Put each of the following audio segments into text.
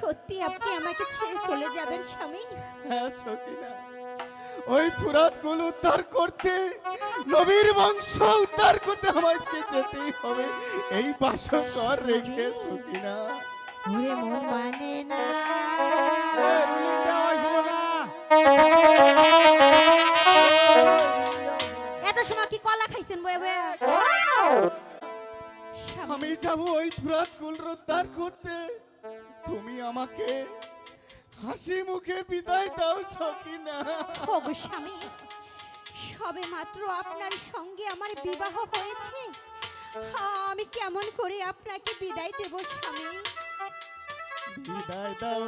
সত্যি আপনি আমাকে ছেড়ে চলে যাবেন স্বামী? হ্যাঁ সকিনা ওই ফুরাতগুলো উদ্ধার করতে নবীর বংশ উদ্ধার করতে আমাকে যেতেই হবে। এই বাসকর রেখে সকিনা ওরে মন মানে না। এত সময় কি কলা খাইছেন বয়ে বয়ে? আমি যাব ওই ফুরাত গুল উদ্ধার করতে। তুমি আমাকে হাসি মুখে বিদায় দাও সকিনা। ওগো স্বামী সবে মাত্র আপনার সঙ্গে আমার বিবাহ হয়েছে। আমি কেমন করে আপনাকে বিদায় দেব স্বামী? বিদায় দাও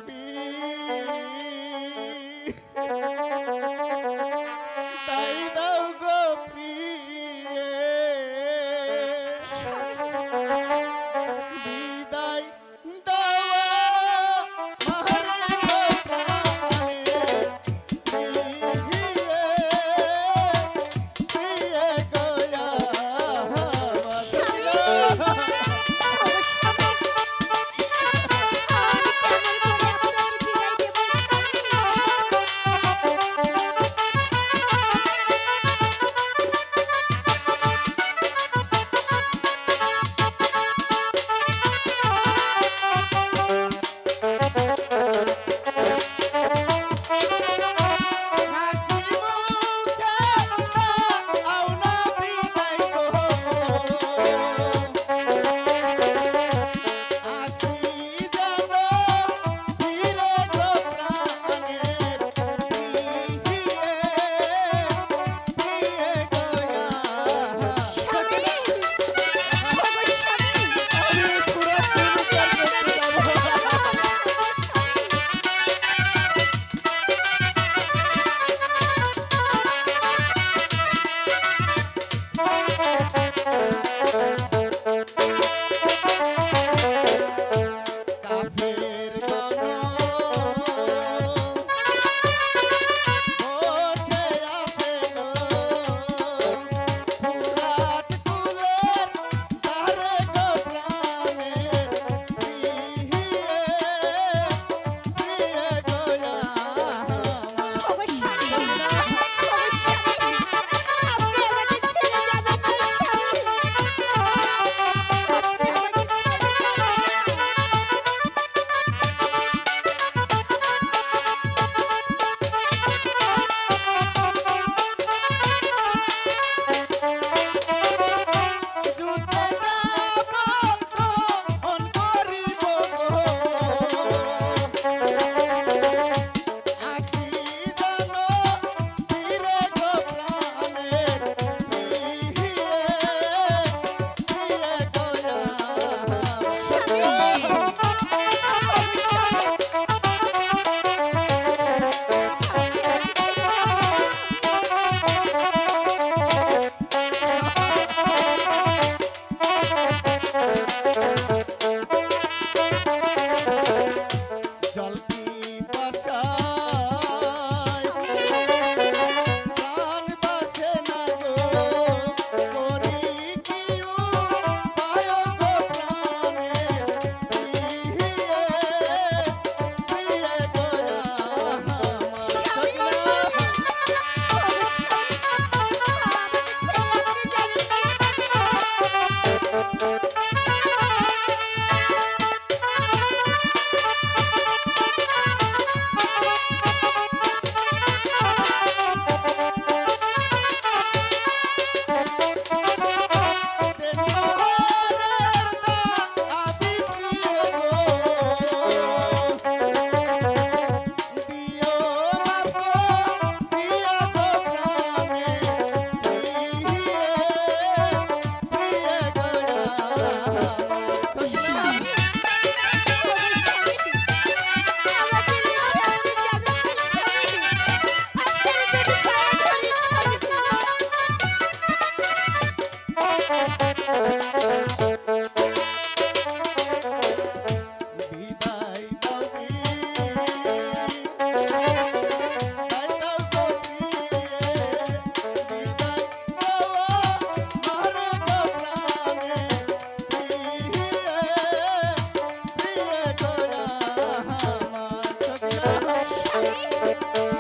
Bye.